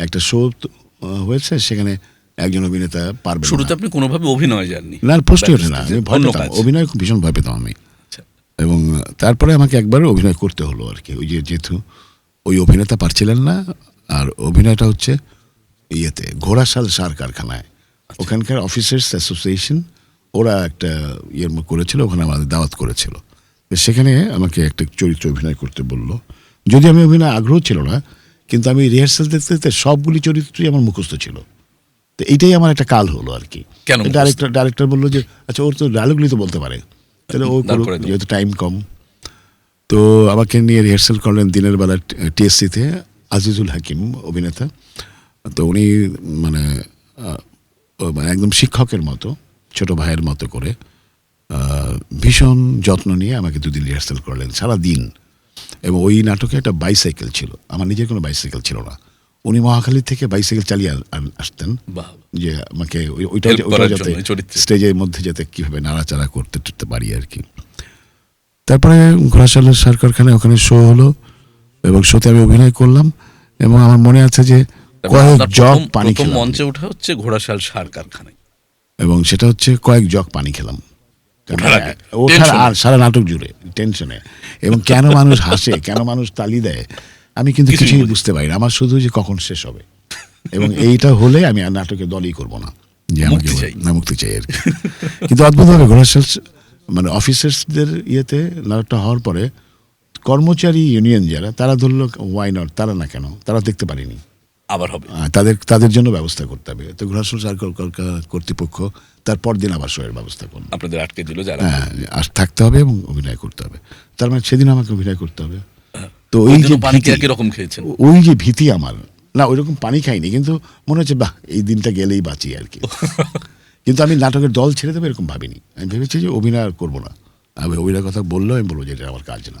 একটা শো হয়েছে সেখানে একজন অভিনেতা পারবে শুরুতে আপনি কোনোভাবে অভিনয় যাননি। না প্রশ্নই ওঠে না আমি ভয় পেতাম অভিনয় খুব ভীষণ ভয় পেতাম আমি। আচ্ছা। এবং তারপরে আমাকে একবার অভিনয় করতে হলো আর কি ওই যে যেহেতু ওই অভিনেতা পারছিলেন না আর অভিনয়টা হচ্ছে ইয়েতে ঘোড়াশাল সার কারখানায়। আচ্ছা। ওখানকার অফিসার্স অ্যাসোসিয়েশন ওরা একটা ইয়ের করেছিল ওখানে আমাদের দাওয়াত করেছিল। সেখানে আমাকে একটা চরিত্র অভিনয় করতে বলল। যদি আমি অভিনয় আগ্রহ ছিল না কিন্তু আমি রিহার্সাল দেখতে দেখতে সবগুলি চরিত্রই আমার মুখস্থ ছিল। তো এইটাই আমার একটা কাল হলো আর কি। কেন? ডাইরেক্টর ডাইরেক্টর বলল যে আচ্ছা ওর তো ডায়লগুলি তো বলতে পারে। তাহলে ও। যেহেতু টাইম কম। তো আমাকে নিয়ে রিহার্সাল করলেন দিনের বেলা টিএসসিতে আজিজুল হাকিম অভিনেতা। তো উনি মানে মানে একদম শিক্ষকের মতো ছোট ভাইয়ের মতো করে ভীষণ যত্ন নিয়ে আমাকে দুদিন রিহার্সাল করলেন সারা দিন এবং ওই নাটকে একটা বাইসাইকেল ছিল। আমার নিজের কোনো বাইসাইকেল ছিল না। উনি মহাখালী থেকে বাইসাইকেল চালিয়ে আসতেন। যে আমাকে ওইটা ওইটা যাতে। স্টেজের মধ্যে যাতে কীভাবে নাড়াচাড়া করতে টুরতে পারি আর কি। তারপরে ঘোড়াশালের সার কারখানায় ওখানে শো হলো এবং শোতে আমি অভিনয় করলাম এবং আমার মনে আছে যে কয়েক জগ পানি খেলাম। মঞ্চে ওঠা হচ্ছে ঘোড়াশাল সার কারখানায়। এবং সেটা হচ্ছে কয়েক জগ পানি খেলাম। আগে? ওঠার টেনশনে? আর সারা নাটক জুড়ে টেনশনে এবং কেন মানুষ হাসে কেন মানুষ তালি দেয় আমি কিন্তু কিছুই বুঝতে পারি না আমার শুধু যে কখন শেষ হবে। এবং এইটা হলে আমি আর নাটকে দলই করব না। যে আমাকে। না মুক্তি চাই আর কিন্তু অদ্ভুতভাবে ঘোড়াশাল মানে অফিসার্সদের ইয়েতে নাটকটা হওয়ার পরে কর্মচারী ইউনিয়ন যারা তারা ধরলো ওয়াই নট তারা না কেন? তারা দেখতে পারেনি। আবার হবে। তাদের তাদের জন্য ব্যবস্থা করতে হবে। তো ঘোড়াশাল সার্কেল কর্তৃপক্ষ তার পরদিন আবার শোয়ের ব্যবস্থা করুন। আপনাদের আটকে দিল যারা। হ্যাঁ থাকতে হবে এবং অভিনয় করতে হবে। তার মানে সেদিন আমাকে অভিনয় করতে হবে। তো ওই যে পানি কি রকম খেয়েছেন? ওই যে ভীতি আমার না ওই রকম পানি খাইনি কিন্তু মনে হচ্ছে বাহ এই দিনটা গেলেই বাঁচি আর কি। কিন্তু আমি নাটকের দল ছেড়ে দেবো এরকম ভাবিনি। আমি ভেবেছি যে অভিনয় আর করব না। আমি অভিনয়ের কথা বললেও আমি বলব যে এটা আমার কাজ না।